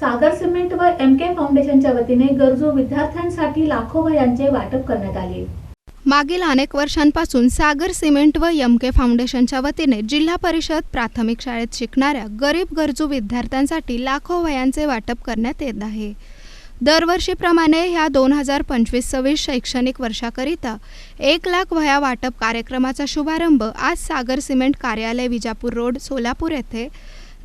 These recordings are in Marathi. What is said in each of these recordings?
सागर सिमेंट व एम के फाउंडेशनच्या वतीने गरजू विद्यार्थ्यांसाठी लाखो वह्यांचे वाटप करण्यात आले. मागील अनेक वर्षांपासून सागर सिमेंट व यमके फाउंडेशनच्या वतीने जिल्हा परिषद प्राथमिक शाळेत शिकणाऱ्या गरीब गरजू विद्यार्थ्यांसाठी लाखो वयांचे वाटप करण्यात येत आहे. दरवर्षीप्रमाणे ह्या दोन हजार पंचवीस सव्वीस शैक्षणिक वर्षाकरिता एक लाख वह्या वाटप कार्यक्रमाचा शुभारंभ आज सागर सिमेंट कार्यालय विजापूर रोड सोलापूर येथे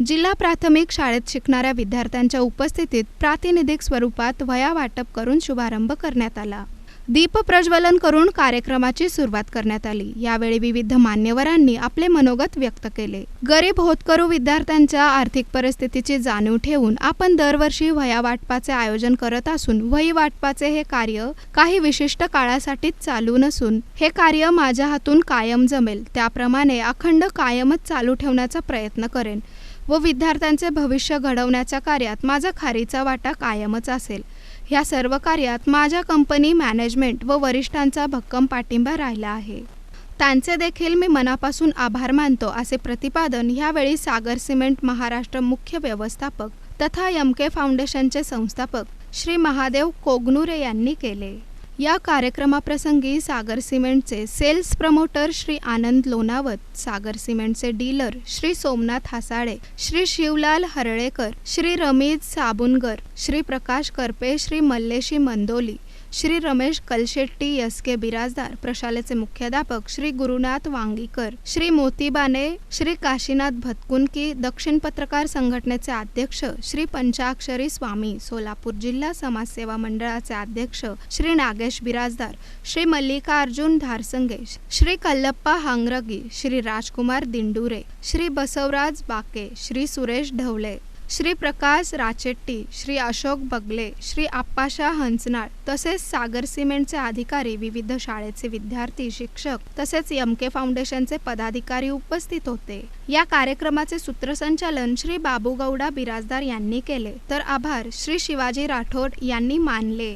जिल्हा प्राथमिक शाळेत शिकणाऱ्या विद्यार्थ्यांच्या उपस्थितीत प्रातिनिधिक स्वरूपात वया वाटप करून शुभारंभ करण्यात आला. दीप प्रज्वलन करून कार्यक्रमाची सुरुवात करण्यात आली. यावेळी विविध मान्यवरांनी आपले मनोगत व्यक्त केले. गरीब होतकरू विद्यार्थ्यांच्या आर्थिक परिस्थितीची जाणीव ठेवून आपण दरवर्षी वया वाटपाचे आयोजन करत असून वही वाटपाचे हे कार्य काही विशिष्ट काळासाठीच चालू नसून हे कार्य माझ्या हातून कायम जमेल. त्याप्रमाणे अखंड कायमच चालू ठेवण्याचा प्रयत्न करेन. व विद्यार्थ्यांचे भविष्य घडवण्याच्या कार्यात माझा खारीचा वाटा कायमच असेल. ह्या सर्व कार्यात माझ्या कंपनी मॅनेजमेंट व वरिष्ठांचा भक्कम पाठिंबा राहिला आहे. त्यांचे देखील मी मनापासून आभार मानतो असे प्रतिपादन यावेळी सागर सिमेंट महाराष्ट्र मुख्य व्यवस्थापक तथा एम के फाउंडेशनचे संस्थापक श्री महादेव कोगनुरे यांनी केले. या कार्यक्रमाप्रसंगी सागर सिमेंटचे सेल्स प्रमोटर श्री आनंद लोणावत सागर सिमेंटचे dealer Shri Somnath Hasale Shri Shivlal Harlekar Shri Ramiz Sabunagar Shri Prakash Karpe Shri Malleshi Mandoli Shri Ramesh Kalshetti S K Birajdar प्रशालेचे मुख्याध्यापक श्री गुरुनाथ वांगीकर श्री मोतीबाने श्री काशीनाथ भतकुनकी दक्षिण पत्रकार संघटनेचे अध्यक्ष श्री पंचाक्षरी स्वामी सोलापूर जिल्हा समाजसेवा मंडळाचे अध्यक्ष श्री नागेश बिराजदार श्री मल्लिकार्जुन धारसंगे श्री कल्लप्पा हांगरगी श्री राजकुमार दिंडुरे श्री बसवराज बाके श्री सुरेश ढवळे श्री प्रकाश राचेट्टी श्री अशोक बगले श्री आप्पाशा हंसनाळ तसेच सागर सिमेंटचे अधिकारी विविध शाळेचे विद्यार्थी शिक्षक तसेच एम के फाउंडेशनचे पदाधिकारी उपस्थित होते. या कार्यक्रमाचे सूत्रसंचालन श्री बाबूगौडा बिराजदार यांनी केले. तर आभार श्री शिवाजी राठोड यांनी मानले.